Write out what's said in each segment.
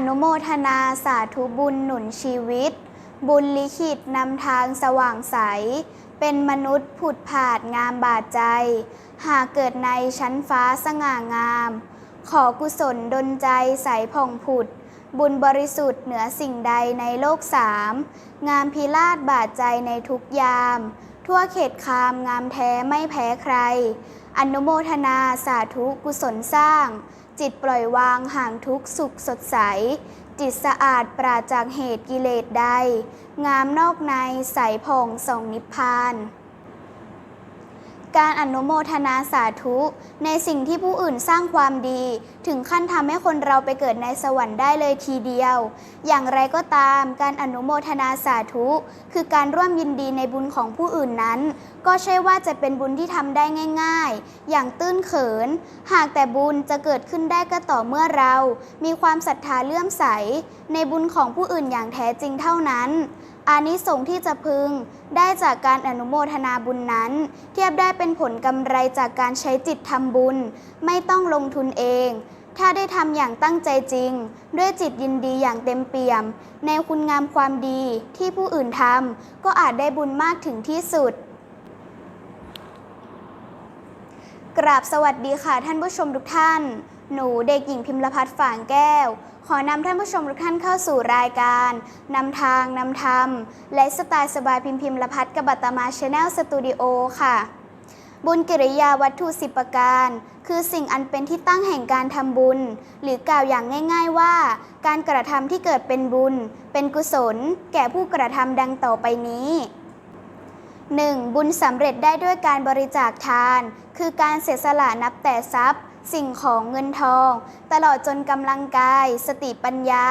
อนุโมทนาสาธุบุญหนุนชีวิต บุญลิขิตนำทางสว่างใส เป็นมนุษย์ผุดผาดงามบาดใจ หากเกิดในชั้นฟ้าสง่างาม ขอกุศลดลใจใสผ่องผุด บุญบริสุทธิ์เหนือสิ่งใดในโลกสาม งามพิราชบาดใจในทุกยาม ทั่วเขตคามงามแท้ไม่แพ้ใคร อนุโมทนาสาธุกุศลสร้าง จิตปล่อยวางห่างทุกสุขสดใส จิตสะอาดปราศจากเหตุกิเลสใด งามนอกในใสผ่องส่องนิพพาน การอนุโมทนาสาธุ ในสิ่งที่ผู้อื่นสร้างความดี ถึงขั้นทำให้คนเราไปเกิดในสวรรค์ได้เลยทีเดียว อย่างไรก็ตาม การอนุโมทนาสาธุ คือการร่วมยินดีในบุญของผู้อื่นนั้น ก็ใช่ว่าจะเป็นบุญที่ทำได้ง่าย ๆ อย่างตื้นเขิน หากแต่บุญจะเกิดขึ้นได้ก็ต่อเมื่อเรา มีความศรัทธาเลื่อมใส ในบุญของผู้อื่นอย่างแท้จริงเท่านั้น อานิสงส์ที่จะพึง ได้จากการอนุโมทนาบุญนั้น เทียบได้เป็นผลกำไรจากการใช้จิตทำบุญ ไม่ต้องลงทุนเอง ถ้าได้ทำอย่างตั้งใจจริง ด้วยจิตยินดีอย่างเต็มเปี่ยม ในคุณงามความดีที่ผู้อื่นทำก็อาจได้บุญมากถึงที่สุด กราบสวัสดีค่ะท่านผู้ชมทุกท่าน หนูเด็กหญิงพิมพ์ละพัฒน์ฝางแก้ว ขอนำท่านผู้ชมทุกท่านเข้าสู่รายการนำทางนำธรรม และสไตล์สบายพิมพ์พิมพ์ละพัฒน์กับบัตตมาชาแนลสตูดิโอค่ะ บุญกิริยาวัตถุสิบประการ คือสิ่งอันเป็นที่ตั้งแห่งการทำบุญ หรือกล่าวอย่างง่าย ๆว่า การกระทำที่เกิดเป็นบุญ เป็นกุศล แก่ผู้กระทำดังต่อไปนี้ 1. บุญสำเร็จได้ด้วยการบริจาคทาน คือการเสียสละนับแต่ทรัพย์ สิ่งของเงินทอง ตลอดจนกำลังกาย สติปัญญา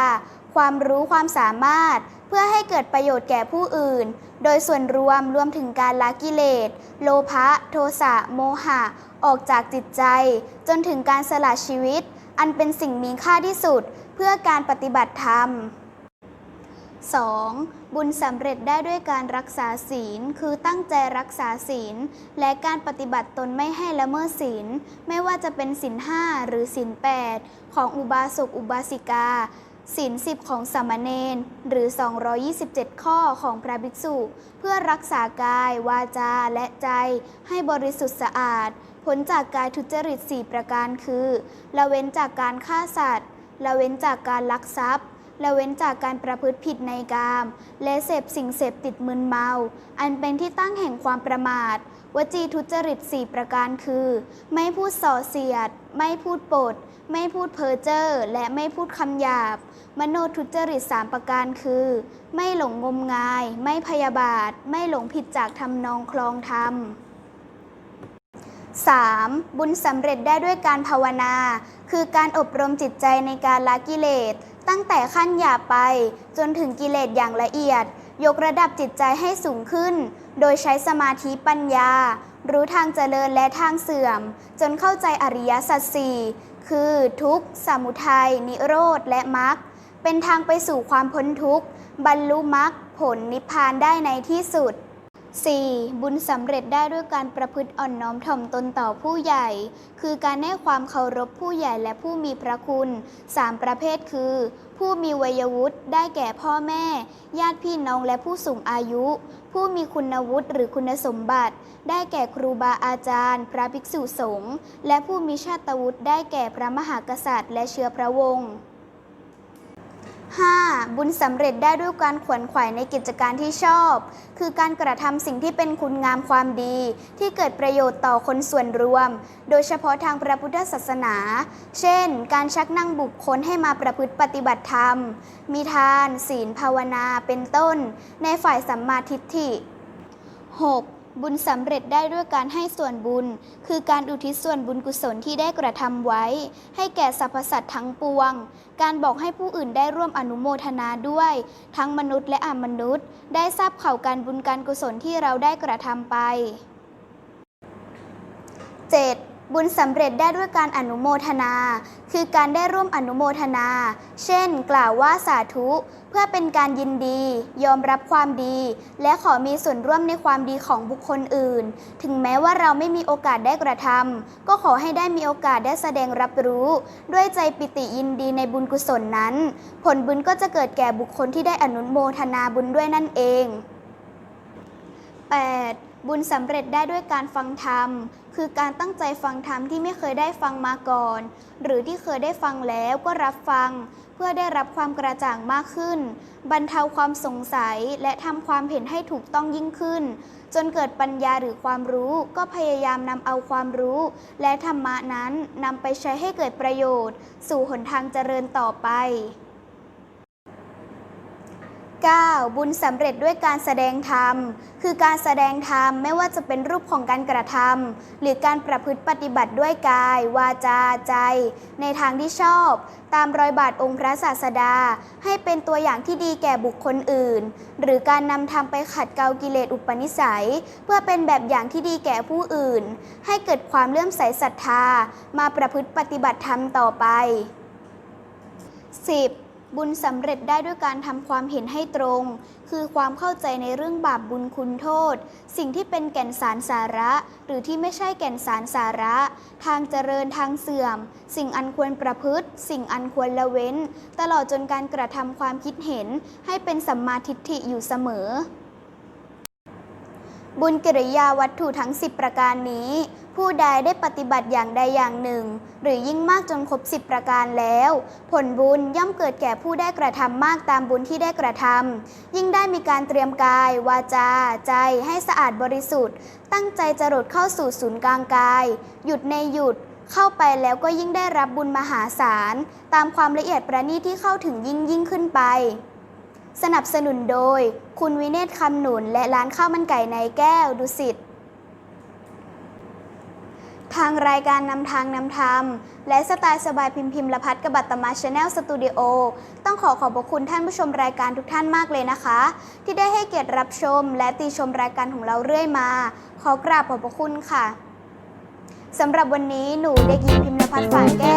ความรู้ความสามารถ เพื่อให้เกิดประโยชน์แก่ผู้อื่น โดยส่วนรวมรวมถึงการละกิเลส โลภะโทสะโมหะ ออกจากจิตใจ จนถึงการสละชีวิต อันเป็นสิ่งมีค่าที่สุด เพื่อการปฏิบัติธรรม 2. บุญสำเร็จได้ด้วยการรักษาศีล คือตั้งใจรักษาศีล และการปฏิบัติตนไม่ให้ละเมิดศีล ไม่ว่าจะเป็นศีลห้าหรือศีลแปดของอุบาสกอุบาสิกาศีลสิบของสามเณรหรือ 227 ข้อของพระภิกษุ เพื่อรักษากาย วาจา และใจให้บริสุทธิ์สะอาด ผลจากกายทุจริต 4 ประการคือ ละเว้นจากการฆ่าสัตว์ ละเว้นจากการลักทรัพย์ และเว้นจากการประพฤติผิดในกาม และเสพสิ่งเสพติดมึนเมา อันเป็นที่ตั้งแห่งความประมาท วจีทุจริต4ประการคือ ไม่พูดส่อเสียด ไม่พูดปด ไม่พูดเพ้อเจ้อและไม่พูดคำหยาบ มโนทุจริต3ประการคือ ไม่หลงงมงาย ไม่พยาบาท ไม่หลงผิดจากทำนองคลองธรรม 3. บุญสำเร็จได้ด้วยการภาวนา คือการอบรมจิตใจในการละกิเลส ตั้งแต่ขั้นหยาบไป จนถึงกิเลสอย่างละเอียด ยกระดับจิตใจให้สูงขึ้น โดยใช้สมาธิปัญญา รู้ทางเจริญและทางเสื่อม จนเข้าใจอริยสัจสี่คือทุกข์ สมุทัย นิโรธ และมรรค เป็นทางไปสู่ความพ้นทุกข์ บรรลุมรรคผลนิพพานได้ในที่สุด 4. บุญสำเร็จได้ด้วยการประพฤติอ่อนน้อมถ่อมตนต่อผู้ใหญ่ คือการให้ความเคารพผู้ใหญ่และผู้มีพระคุณ 3 ประเภทคือ ผู้มีวัยวุฒิได้แก่พ่อแม่ ญาติพี่น้องและผู้สูงอายุ ผู้มีคุณวุฒิหรือคุณสมบัติ ได้แก่ครูบาอาจารย์ พระภิกษุสงฆ์และผู้มีชาติวุฒิได้แก่พระมหากษัตริย์ และเชื้อพระวงศ์ 5. บุญสำเร็จได้ด้วยการขวนขวายในกิจการที่ชอบ คือการกระทำสิ่งที่เป็นคุณงามความดี ที่เกิดประโยชน์ต่อคนส่วนรวม โดยเฉพาะทางพระพุทธศาสนา เช่น การชักนั่งบุคคลให้มาประพฤติปฏิบัติธรรม มีทาน ศีลภาวนาเป็นต้น ในฝ่ายสัมมาทิฏฐิ 6. บุญสำเร็จได้ด้วยการให้ส่วนบุญ คือการอุทิศส่วนบุญกุศลที่ได้กระทำไว้ ให้แก่สรรพสัตว์ทั้งปวง การบอกให้ผู้อื่นได้ร่วมอนุโมทนาด้วย ทั้งมนุษย์และอมนุษย์ ได้ทราบข่าวการบุญการกุศลที่เราได้กระทำไป 7. บุญสำเร็จได้ด้วยการอนุโมทนา คือการได้ร่วมอนุโมทนา เช่น กล่าวว่าสาธุเพื่อเป็นการยินดี ยอมรับความดี และขอมีส่วนร่วมในความดีของบุคคลอื่น ถึงแม้ว่าเราไม่มีโอกาสได้กระทำก็ขอให้ได้มีโอกาสได้แสดงรับรู้ ด้วยใจปิติยินดีในบุญกุศลนั้น ผลบุญก็จะเกิดแก่บุคคลที่ได้อนุโมทนาบุญด้วยนั่นเอง 8. บุญสำเร็จได้ด้วยการฟังธรรม คือการตั้งใจฟังธรรมที่ไม่เคยได้ฟังมาก่อน หรือที่เคยได้ฟังแล้วก็รับฟัง เพื่อได้รับความกระจ่างมากขึ้น บรรเทาความสงสัยและทำความเห็นให้ถูกต้องยิ่งขึ้น จนเกิดปัญญาหรือความรู้ก็พยายามนำเอาความรู้ และธรรมะนั้นนำไปใช้ให้เกิดประโยชน์ สู่หนทางเจริญต่อไป 9. บุญสำเร็จด้วยการแสดงธรรม คือการแสดงธรรมไม่ว่าจะเป็นรูปของการกระทำหรือการประพฤติปฏิบัติด้วยกาย วาจาใจ ในทางที่ชอบ ตามรอยบาทองค์พระศาสดา ให้เป็นตัวอย่างที่ดีแก่บุคคลอื่น หรือการนำธรรมไปขัดเกลากิเลสอุปนิสัย เพื่อเป็นแบบอย่างที่ดีแก่ผู้อื่น ให้เกิดความเลื่อมใสศรัทธา มาประพฤติปฏิบัติธรรมต่อไป 10. บุญสำเร็จได้ด้วยการทำความเห็นให้ตรง คือความเข้าใจในเรื่องบาปบุญคุณโทษ สิ่งที่เป็นแก่นสารสาระ หรือที่ไม่ใช่แก่นสารสาระ ทางเจริญทางเสื่อม สิ่งอันควรประพฤติ สิ่งอันควรละเว้น ตลอดจนการกระทำความคิดเห็น ให้เป็นสัมมาทิฏฐิอยู่เสมอ บุญกิริยาวัตถุทั้ง 10 ประการนี้ ผู้ใดได้ปฏิบัติอย่างใดอย่างหนึ่ง หรือยิ่งมากจนครบ10ประการแล้ว ผลบุญย่อมเกิดแก่ผู้ได้กระทำมากตามบุญที่ได้กระทำยิ่งได้มีการเตรียมกาย วาจา ใจให้สะอาดบริสุทธิ์ ตั้งใจจรดเข้าสู่ศูนย์กลางกาย หยุดในหยุดเข้าไปแล้วก็ยิ่งได้รับบุญมหาศาล ตามความละเอียดประณีตที่เข้าถึงยิ่งยิ่งขึ้นไป สนับสนุนโดย คุณวิเนศคำหนุนและร้านข้าวมันไก่ในแก้วดุสิต ทางรายการนำทางนำธรรม และสไตล์สบายพิมพ์พิมพ์ละพัดกบัตตมาชาแนลสตูดิโอต้องขอขอบพระคุณท่านผู้ชมรายการทุกท่านมากเลยนะคะ ที่ได้ให้เกียรติรับชมและติชมรายการของเราเรื่อยมา ขอกราบขอบพระคุณค่ะสำหรับวันนี้หนูเด็กหญิงพิมพ์ละพัดฝาแก้ว